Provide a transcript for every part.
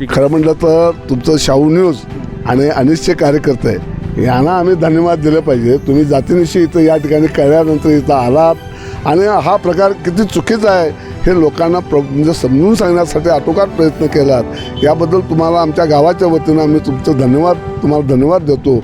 खरं म्हटलं तर तुमचं शाहू न्यूज आणि अनिसचे कार्यकर्ते यांना आम्ही धन्यवाद दिले पाहिजे. तुम्ही जातीनिशी इथं या ठिकाणी कळल्यानंतर इथं आलात आणि हा प्रकार किती चुकीचा आहे हे लोकांना प्र म्हणजे समजून सांगण्यासाठी आटोकाट प्रयत्न केलात. याबद्दल तुम्हाला आमच्या गावाच्या वतीनं आम्ही तुमचं धन्यवाद तुम्हाला धन्यवाद देतो.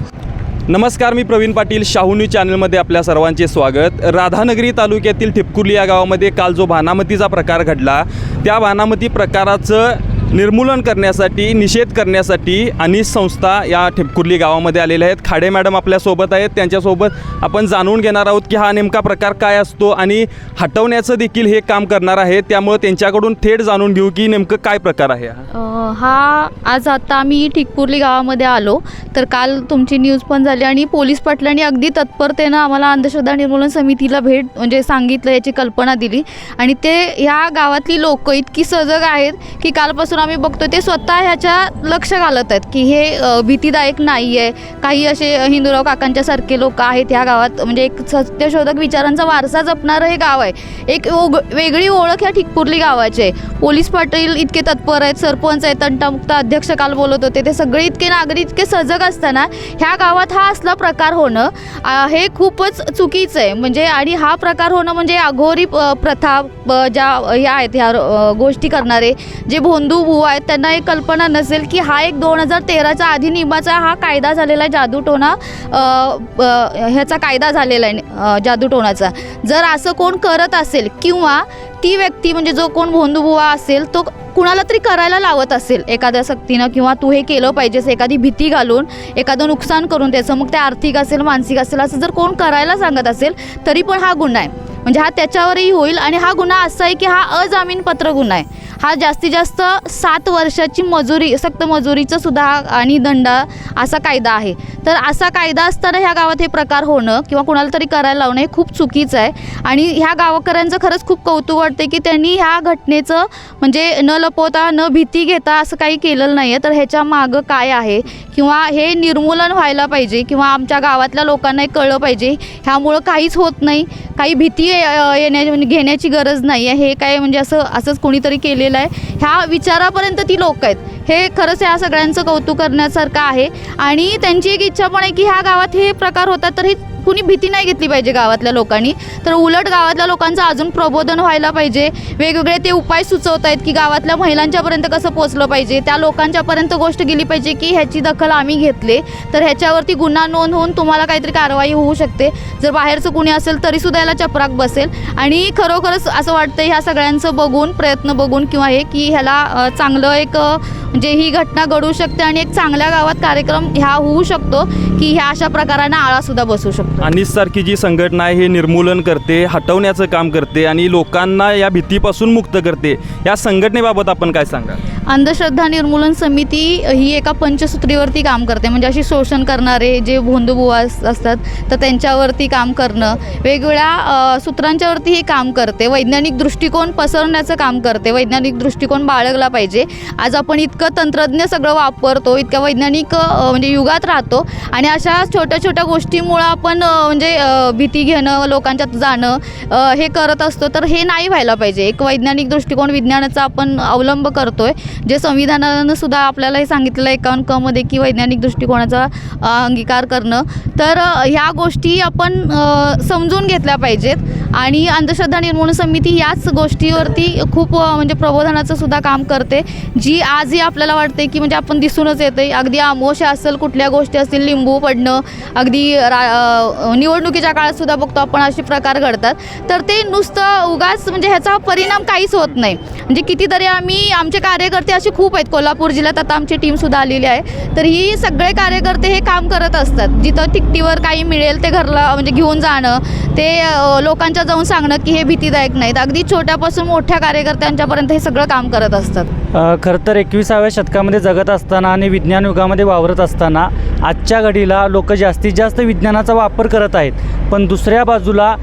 नमस्कार मी प्रवीण पाटील शाहू न्यूज चॅनलमध्ये आपल्या सर्वांचे स्वागत. राधानगरी तालुक्यातील ठिपकुर्ली या गावामध्ये काल जो भानामतीचा प्रकार घडला त्या भानामती प्रकाराचं निर्मूलन करण्यासाठी निषेध करण्यासाठी अनिस संस्था या ठिपकुर्ली गावामध्ये आलेल्या आहेत. खाडे मॅडम आपल्यासोबत आहेत. त्यांच्यासोबत आपण जाणून घेणार आहोत की हा नेमका प्रकार काय असतो आणि हटवण्याचं देखील हे काम करणार आहे. त्यामुळे त्यांच्याकडून थेट जाणून घेऊ की नेमकं काय प्रकार आहे हा. हा आज आता आम्ही ठिकपुर्ली गावामध्ये आलो. तर काल तुमची न्यूज पण झाली आणि पोलीस पाटलांनी अगदी तत्परतेनं आम्हाला अंधश्रद्धा निर्मूलन समितीला भेट म्हणजे सांगितलं याची कल्पना दिली. आणि ते ह्या गावातली लोक इतकी सजग आहेत की कालपासून आम्ही बघतो ते स्वतः ह्याच्या लक्ष घालत आहेत की हे भीतीदायक नाही आहे काही असे हिंदूराव काकांच्या सारखे लोक आहेत ह्या गावात. म्हणजे एक सत्यशोधक विचारांचा वारसा जपणारं हे गाव आहे. एक ओग वेगळी ओळख ह्या ठिकपुरली गावाची आहे. पोलीस पाटील इतके तत्पर आहेत सरपंच आहेत तंटामुक्त अध्यक्ष काल बोलत होते. ते सगळे इतके नागरिक इतके सजग असताना ह्या गावात हा असला प्रकार होणं हे खूपच चुकीचं आहे. म्हणजे आणि हा प्रकार होणं म्हणजे अघोरी प्रथा ज्या ह्या आहेत ह्या गोष्टी करणारे जे भोंदू बुवा आहेत त्यांना एक कल्पना नसेल की हा एक दोन हजार तेराच्या आधी निमाचा हा कायदा झालेला आहे जादूटोणा ह्याचा कायदा झालेला आहे जादूटोणाचा जर असं कोण करत असेल किंवा ती व्यक्ती म्हणजे जो कोण भोंदूबुवा असेल तो कुणाला तरी करायला लावत असेल एखाद्या सक्तीनं किंवा तू हे केलं पाहिजेस एखादी भीती घालून एखादं नुकसान करून त्याचं मग ते आर्थिक असेल मानसिक असेल असं जर कोण करायला सांगत असेल तरी पण हा गुन्हा आहे. म्हणजे हा त्याच्यावरही होईल आणि हा गुन्हा असा आहे की हा अजामीनपत्र गुन्हा आहे. हा जास्तीत जास्त सात वर्षाची मजुरी सक्त मजुरीचं सुद्धा आणि दंड असा कायदा आहे. तर असा कायदा असताना ह्या गावात हे प्रकार होणं किंवा कुणाला तरी करायला लावणं हे खूप चुकीचं आहे. आणि ह्या गावकऱ्यांचं खरंच खूप कौतुक वाटते की त्यांनी ह्या घटनेचं म्हणजे न लपवता न भीती घेता असं काही केलेलं नाही आहे तर ह्याच्या मागं काय आहे? किंवा हे निर्मूलन व्हायला पाहिजे किंवा आमच्या गावातल्या लोकांना कळलं पाहिजे. ह्यामुळं काहीच होत नाही. काही भीती येण्या म्हणजे घेण्याची गरज नाही आहे हे काय म्हणजे असं असंच कोणीतरी केलेलं आहे. ह्या विचारापर्यंत ती लोक आहेत. हे खरंच ह्या सगळ्यांचं कौतुक करण्यासारखं आहे. आणि त्यांची एक इच्छा पण आहे की ह्या गावात हे प्रकार होतात तर हे कुणी भीती नाही घेतली पाहिजे गावातल्या लोकांनी. तर उलट गावातल्या लोकांचं अजून प्रबोधन व्हायला पाहिजे. वेगवेगळे ते उपाय सुचवत आहेत की गावातल्या महिलांच्यापर्यंत कसं पोचलं पाहिजे. त्या लोकांच्यापर्यंत गोष्ट गेली पाहिजे की ह्याची दखल आम्ही घेतले. तर ह्याच्यावरती गुन्हा नोंद होऊन तुम्हाला काहीतरी कारवाई होऊ शकते. जर बाहेरचं कुणी असेल तरीसुद्धा याला चपराक बसेल. आणि खरोखरच असं वाटतं ह्या सगळ्यांचं बघून प्रयत्न बघून किंवा हे की ह्याला चांगलं एक जे म्हणजे ही घटना घडू शकते आणि एक चांगल्या गावात कार्यक्रम ह्या होऊ शकतो की ह्या अशा प्रकारांना आळासुद्धा बसू शकतो. अनिससारखी जी संघटना आहे हे निर्मूलन करते हटवण्याचं काम करते आणि लोकांना या भीतीपासून मुक्त करते. या संघटनेबाबत आपण काय सांगा अंधश्रद्धा निर्मूलन समिती ही एका पंचसूत्रीवरती काम करते. म्हणजे अशी शोषण करणारे जे भोंदूबुवा असतात तर त्यांच्यावरती काम करणं. वेगवेगळ्या सूत्रांच्यावरती हे काम करते. वैज्ञानिक दृष्टिकोन पसरण्याचं काम करते. वैज्ञानिक दृष्टिकोन बाळगला पाहिजे. आज आपण इतकं तंत्रज्ञ सगळं वापरतो इतक्या वैज्ञानिक म्हणजे युगात राहतो आणि अशा छोट्या छोट्या गोष्टीमुळं आपण म्हणजे भीती घेणं लोकांच्यात जाणं हे करत असतो. तर हे नाही व्हायला पाहिजे. एक वैज्ञानिक दृष्टिकोन विज्ञानाचा आपण अवलंब करतोय. जे संविधानानं सुद्धा आपल्याला हे सांगितलेलं आहे एकावन्न क मध्ये की वैज्ञानिक दृष्टिकोनाचा अंगीकार करणं. तर ह्या गोष्टी आपण समजून घेतल्या पाहिजेत. आणि अंधश्रद्धा निर्मूलन समिती याच गोष्टीवरती खूप म्हणजे प्रबोधनाचं सुद्धा काम करते जी आजही आपल्याला वाटते की म्हणजे आपण दिसूनच येते अगदी आमोशा असेल कुठल्या गोष्टी असतील लिंबू पडणं अगदी रा निवडणुकीच्या काळात सुद्धा बघतो आपण असे प्रकार घडतात. तर ते नुसतं उगाच म्हणजे ह्याचा परिणाम काहीच होत नाही. म्हणजे कितीतरी आम्ही आमचे कार्यकर्ते असे खूप आहेत. कोल्हापूर जिल्ह्यात आता आमची टीमसुद्धा आलेली आहे. तर ही सगळे कार्यकर्ते हे काम करत असतात. जिथं तिकटीवर काही मिळेल ते घरला म्हणजे घेऊन जाणं ते लोकांच्या त्यांच्या जाऊन सांगणं की हे भीतीदायक नाहीत. अगदी छोट्यापासून मोठ्या कार्यकर्त्यांच्यापर्यंत हे सगळं काम करत असतात. खरं तर एकविसाव्या शतकामध्ये जगत असताना आणि विज्ञान युगामध्ये वावरत असताना आजच्या घडीला लोक जास्तीत जास्त विज्ञानाचा वापर करत आहेत. पण दुसऱ्या बाजूला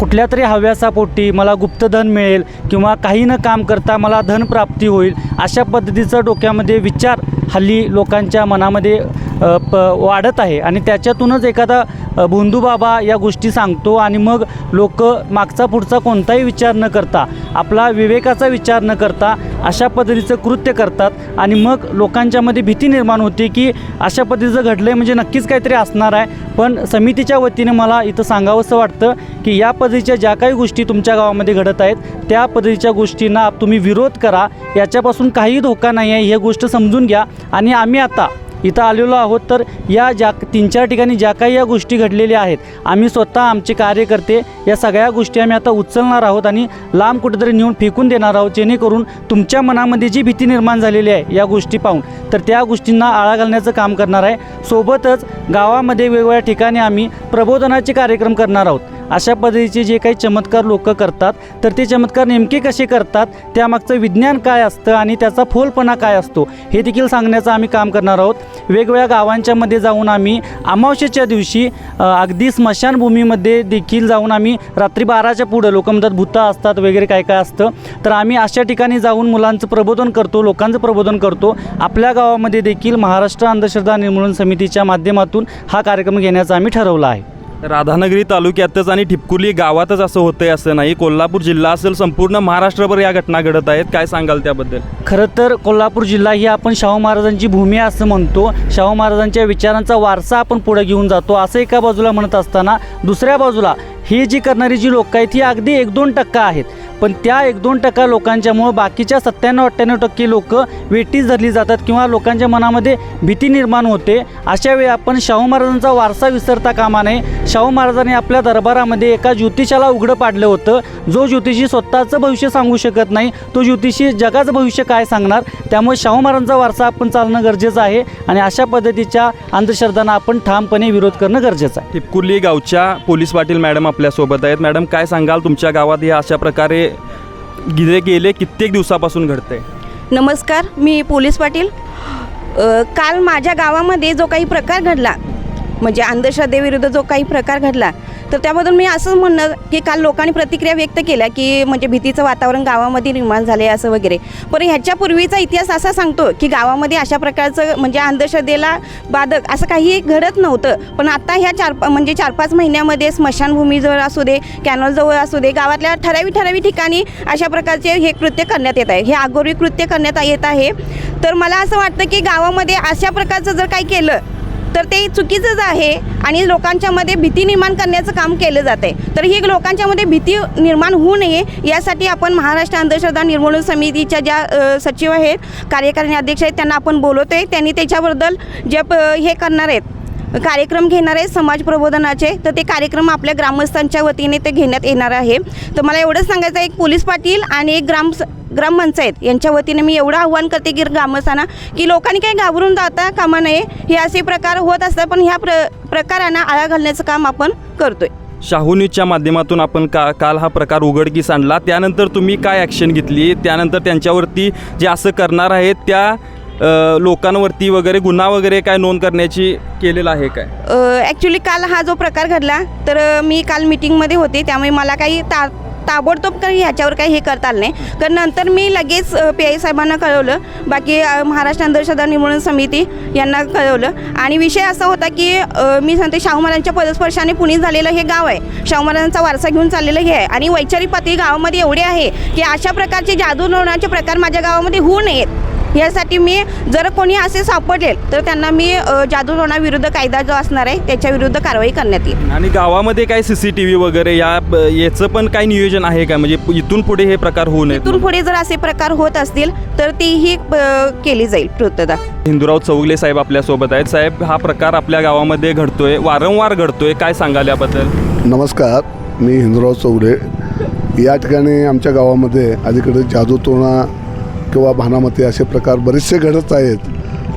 कुठल्या तरी हव्यासापोटी मला गुप्तधन मिळेल किंवा काही न काम करता मला धनप्राप्ती होईल अशा पद्धतीचं डोक्यामध्ये विचार हल्ली लोकांच्या मनामध्ये प वाढत आहे. आणि त्याच्यातूनच एखादा अ, भोंदूबाबा या गोष्टी सांगतो आणि मग लोक मागचा पुढचा कोणताही विचार न करता आपला विवेकाचा विचार न करता अशा पद्धतीचं कृत्य करतात आणि मग लोकांच्यामध्ये भीती निर्माण होते की अशा पद्धतीचं घडलं आहे म्हणजे नक्कीच काहीतरी असणार आहे. पण समितीच्या वतीने मला इथं सांगावंसं वाटतं की या पद्धतीच्या ज्या काही गोष्टी तुमच्या गावामध्ये घडत आहेत त्या पद्धतीच्या गोष्टींना तुम्ही विरोध करा. याच्यापासून काही धोका नाही आहे. ही गोष्ट समजून घ्या. आणि आम्ही आता इथं आलेलो आहोत तर या ज्या तीन चार ठिकाणी ज्या काही या गोष्टी घडलेल्या आहेत आम्ही स्वतः आमचे कार्यकर्ते या सगळ्या गोष्टी आम्ही आता उचलणार आहोत आणि लांब कुठेतरी नेऊन फेकून देणार आहोत जेणेकरून तुमच्या मनामध्ये जी भीती निर्माण झालेली आहे या गोष्टी पाहून तर त्या गोष्टींना आळा घालण्याचं काम करणार आहे. सोबतच गावामध्ये वेगवेगळ्या ठिकाणी आम्ही प्रबोधनाचे कार्यक्रम करणार आहोत. अशा पद्धतीचे जे काही चमत्कार लोक करतात तर ते चमत्कार नेमके कसे करतात त्यामागचं विज्ञान काय असतं आणि त्याचा फोलपणा काय असतो हे देखील सांगण्याचं आम्ही काम करणार आहोत. वेगवेगळ्या गावांच्या मध्ये जाऊन आम्ही अमावस्येच्या दिवशी अगदी स्मशानभूमीमध्ये देखील जाऊन आम्ही रात्री बाराच्या पुढं लोक म्हणतात भूता असतात वगैरे काय काय असतं तर आम्ही अशा ठिकाणी जाऊन मुलांचं प्रबोधन करतो लोकांचं प्रबोधन करतो. आपल्या गावामध्ये देखील महाराष्ट्र अंधश्रद्धा निर्मूलन समितीच्या माध्यमातून हा कार्यक्रम घेण्याचा आम्ही ठरवला आहे. राधानगरी तालुक्यातच आणि ठिपकुली गावातच असं होतंय असं नाही. कोल्हापूर जिल्हा असेल संपूर्ण महाराष्ट्रभर या घटना घडत आहेत. काय सांगाल त्याबद्दल? खरं तर कोल्हापूर जिल्हा ही आपण शाहू महाराजांची भूमी असं म्हणतो. शाहू महाराजांच्या विचारांचा वारसा आपण पुढे घेऊन जातो. असं एका बाजूला म्हणत असताना दुसऱ्या बाजूला ही जी करणारी जी लोक आहेत ही अगदी एक दोन टक्का आहेत. पण त्या एक दोन टक्का लोकांच्यामुळं बाकीच्या सत्त्याण्णव अठ्ठ्याण्णव टक्के लोक वेटीस धरली जातात किंवा लोकांच्या मनामध्ये भीती निर्माण होते. अशा वेळी आपण शाहू महाराजांचा वारसा विसरता कामा नये. शाहू महाराजांनी आपल्या दरबारामध्ये एका ज्योतिषाला उघडं पाडलं होतं. जो ज्योतिषी स्वतःचं भविष्य सांगू शकत नाही तो ज्योतिषी जगाचं भविष्य काय सांगणार? त्यामुळे शाहू महाराजांचा वारसा आपण चालणं गरजेचं आहे आणि अशा पद्धतीच्या अंधश्रद्धांना आपण ठामपणे विरोध करणं गरजेचं आहे. टिपकुर्ली गावच्या पोलीस पाटील मॅडम आपल्यासोबत आहेत. मॅडम काय सांगाल? तुमच्या गावात या अशा प्रकारे गिरे गेले कित्येक दिवसापासून घडते नमस्कार मी पोलीस पाटील. अ, काल माझ्या गावामध्ये जो काही प्रकार घडला म्हणजे अंधश्रद्धेविरुद्ध जो काही प्रकार घडला तर त्याबद्दल मी असं म्हणणं की काल लोकांनी प्रतिक्रिया व्यक्त केल्या की म्हणजे भीतीचं वातावरण गावामध्ये निर्माण झाले असं वगैरे. पण ह्याच्यापूर्वीचा इतिहास असा सांगतो की गावामध्ये अशा प्रकारचं म्हणजे अंधश्रद्धेला बाधक असं काही घडत नव्हतं. पण आता ह्या चार म्हणजे चार पाच महिन्यामध्ये स्मशानभूमीजवळ असू दे कॅनॉलजवळ असू दे गावातल्या ठराविक ठराविक ठिकाणी अशा प्रकारचे हे कृत्य करण्यात येत आहे. हे आगोरी कृत्य करण्यात येत आहे. तर मला असं वाटतं की गावामध्ये अशा प्रकारचं जर काही केलं तर ते चुकीचंच आहे आणि लोकांच्यामध्ये भीती निर्माण करण्याचं काम केलं जात आहे तर ही लोकांच्यामध्ये भीती निर्माण होऊ नये यासाठी आपण महाराष्ट्र अंधश्रद्धा निर्मूलन समितीच्या ज्या सचिव आहेत कार्यकारिणी अध्यक्ष आहेत त्यांना आपण बोलवतो आहे त्यांनी त्याच्याबद्दल जे प- हे करणार आहेत कार्यक्रम घेणार आहे समाज प्रबोधनाचे तर ते कार्यक्रम आपल्या ग्रामस्थांच्या वतीने ते घेण्यात येणार आहे. तर मला एवढंच सांगायचं आहे एक पोलीस पाटील आणि एक ग्राम ग्रामपंचायत यांच्या वतीने मी एवढं आव्हान करते की ग्रामस्थांना की लोकांनी काही घाबरून जाता कामा नये हे असे प्रकार होत असतात पण ह्या प्र प्रकारांना आळा घालण्याचं काम आपण करतोय. शाहू न्यूजच्या माध्यमातून आपण का काल हा प्रकार उघडकीस आणला. त्यानंतर तुम्ही काय ॲक्शन घेतली? त्यानंतर त्यांच्यावरती जे असं करणार आहेत त्या लोकांवरती वगैरे गुन्हा वगैरे काय नोंद करण्याची केलेलं आहे काय? ॲक्च्युली काल हा जो प्रकार घडला तर मी काल मीटिंगमध्ये होते त्यामुळे मला काही ता ताबडतोब काही ह्याच्यावर काही हे करता आलं नाही. कारण नंतर मी लगेच पी आय साहेबांना कळवलं. बाकी महाराष्ट्र अंधश्रद्धा निर्मूलन समिती यांना कळवलं. आणि विषय असा होता की मी सांगते शाहू महाराजांच्या पदस्पर्शाने पुणे झालेलं हे गाव आहे. शाहू महाराजांचा वारसा घेऊन चाललेलं हे आहे. आणि वैचारिक पातळी गावामध्ये एवढे आहे की अशा प्रकारचे जादू नवण्याचे प्रकार माझ्या गावामध्ये होऊ नयेत. यासाठी मी जर कोणी असे सापडले तर त्यांना मी अ, जादू विरुद्ध कायदा जो असणार आहे त्याच्या विरुद्ध कारवाई करण्यात येईल. आणि गावामध्ये काय सी सी टी व्ही वगैरे या ब- याचं पण काय नियोजन आहे का? म्हणजे इथून पुढे हे प्रकार होऊ नयेत इथून पुढे जर असे प्रकार होत असतील तर तीही केली जाईल पूर्तता. हिंदूराव चौगले साहेब आपल्यासोबत आहेत. साहेब हा प्रकार आपल्या गावामध्ये घडतोय वारंवार घडतोय. काय सांगाल याबद्दल? नमस्कार मी हिंदुराव चौरे या ठिकाणी आमच्या गावामध्ये अलीकडे जादूटोणा किंवा भानामती असे प्रकार बरेचसे घडत आहेत.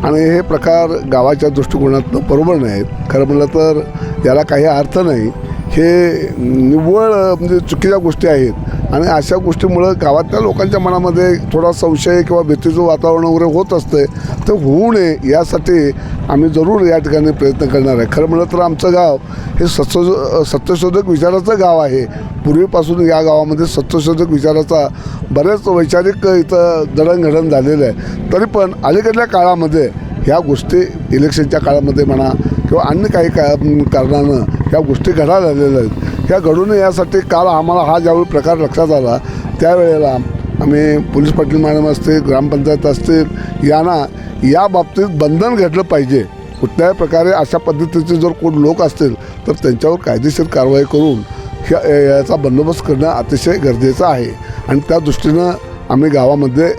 आणि हे प्रकार गावाच्या दृष्टिकोनातनं बरोबर नाहीत. खरं म्हटलं तर याला काही अर्थ नाही. हे निव्वळ म्हणजे चुकीच्या गोष्टी आहेत. आणि अशा गोष्टीमुळं गावातल्या लोकांच्या मनामध्ये थोडा संशय किंवा भीतीचं वातावरण वगैरे होत असते तर होऊ नये यासाठी आम्ही जरूर या ठिकाणी प्रयत्न करणार आहे. खरं म्हणलं तर आमचं गाव हे सत्य सत्यशोधक विचाराचं गाव आहे. पूर्वीपासून या गावामध्ये सत्यशोधक विचाराचा बरेच वैचारिक इथं जडणघडण झालेलं आहे. तरी पण अलीकडल्या काळामध्ये ह्या गोष्टी इलेक्शनच्या काळामध्ये म्हणा किंवा अन्य काही का कारणानं ह्या गोष्टी घडा आलेल्या आहेत. त्या घडू नये यासाठी काल आम्हाला हा ज्यावेळी प्रकार लक्षात आला त्यावेळेला आम्ही पोलीस पाटील मॅडम असतील ग्रामपंचायत असतील यांना या बाबतीत बंधन घडलं पाहिजे. कुठल्याही प्रकारे अशा पद्धतीचे जर कोण लोक असतील तर त्यांच्यावर कायदेशीर कारवाई करून ह्या याचा बंदोबस्त करणं अतिशय गरजेचं आहे. आणि त्या दृष्टीनं आम्ही गावामध्ये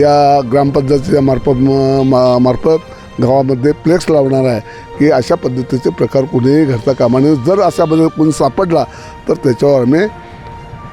या ग्रामपंचायतीच्या मार्फत म- मा- मार्फत गावामध्ये फ्लेक्स लावणार आहे की अशा पद्धतीचे प्रकार कुणीही घडता कामा नये जर अशा पद्धती कोणी सापडला तर त्याच्यावर आम्ही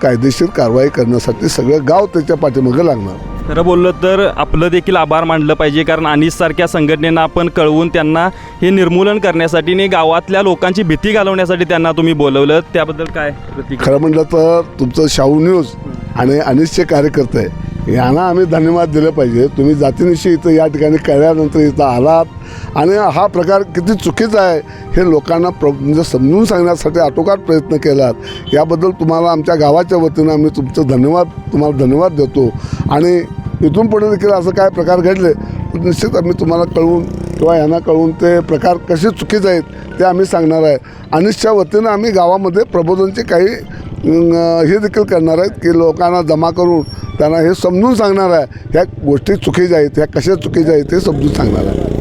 कायदेशीर कारवाई करण्यासाठी सगळं गाव त्याच्या पाठीमागे लागणार. खरं बोललं तर आपलं देखील आभार मानलं पाहिजे कारण अनिससारख्या संघटनेनं आपण कळवून त्यांना हे निर्मूलन करण्यासाठी आणि गावातल्या लोकांची भीती घालवण्यासाठी त्यांना तुम्ही बोलवलं. त्याबद्दल काय खरं म्हटलं तर तुमचं शाहू न्यूज आणि अनिसचे कार्यकर्ते यांना आम्ही धन्यवाद दिले पाहिजे. तुम्ही जातीनिशी इथं या ठिकाणी कळल्यानंतर इथं आलात. आणि हा प्रकार किती चुकीचा आहे हे लोकांना प्र म्हणजे समजून सांगण्यासाठी आटोकाट प्रयत्न केलात. याबद्दल तुम्हाला आमच्या गावाच्या वतीनं आम्ही तुमचं धन्यवाद तुम्हाला धन्यवाद देतो. आणि इथून पुढे देखील असं काय प्रकार घडले निश्चित आम्ही तुम्हाला कळवून किंवा यांना कळवून ते प्रकार कसे चुकीचे आहेत ते आम्ही सांगणार आहे. अनिशच्या वतीनं आम्ही गावामध्ये प्रबोधनचे काही हे देखील करणार आहेत की लोकांना जमा करून त्यांना हे समजून सांगणार आहे ह्या गोष्टी चुकीच्या आहेत ह्या कशा चुकीच्या आहेत हे समजून सांगणार आहे.